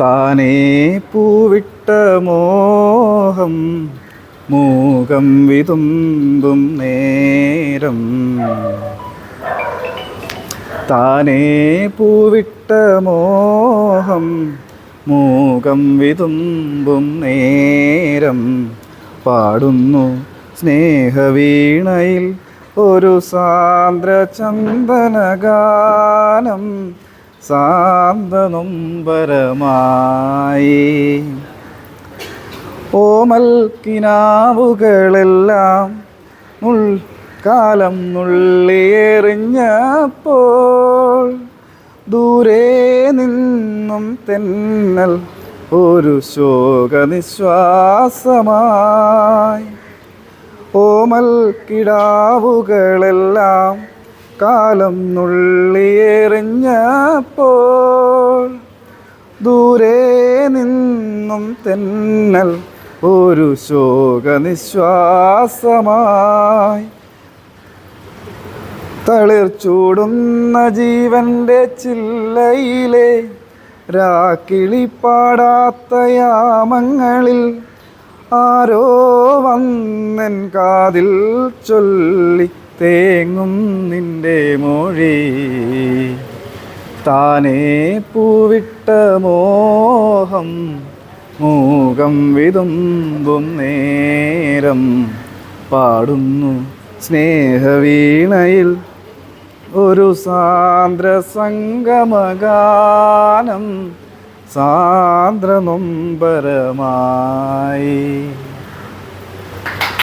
താനേ പൂവിട്ട മോഹം മൂകം വിതുമ്പും നേരം. താനേ പൂവിട്ട മോഹം മൂകം വിതുമ്പും നേരം. പാടുന്നു സ്നേഹവീണയിൽ ഒരു സാന്ദ്ര ചന്ദനഗാനം സാന്തനൊമ്പരമായി ഓമൽ കിനാവുകളെല്ലാം മുൾ കാലം നുള്ളിയെറിഞ്ഞപ്പോൾ ദൂരെ നിന്നും തെന്നൽ ഒരു ശോകനിശ്വാസമായി. ഓമൽ കിടാവുകളെല്ലാം കാലം നുള്ളിയെറിഞ്ഞപ്പോൾ ദൂരെ നിന്നും തെന്നൽ ഒരു ശോകനിശ്വാസമായി. തളിർ ചൂടുന്ന ജീവന്റെ ചില്ലയിലെ രാക്കിളി പാടാത്ത യാമങ്ങളിൽ ആരോ വന്നൻ കാതിൽ ചൊല്ലി തേങ്ങും നിന്റെ മൊഴി. താനേ പൂവിട്ട മോഹം മൂകം വിതുമ്പും നേരം പാടുന്നു. സ്നേഹവീണയിൽ ഒരു സാന്ദ്ര സംഗമഗാനം സാന്ദ്ര നൊമ്പരമായി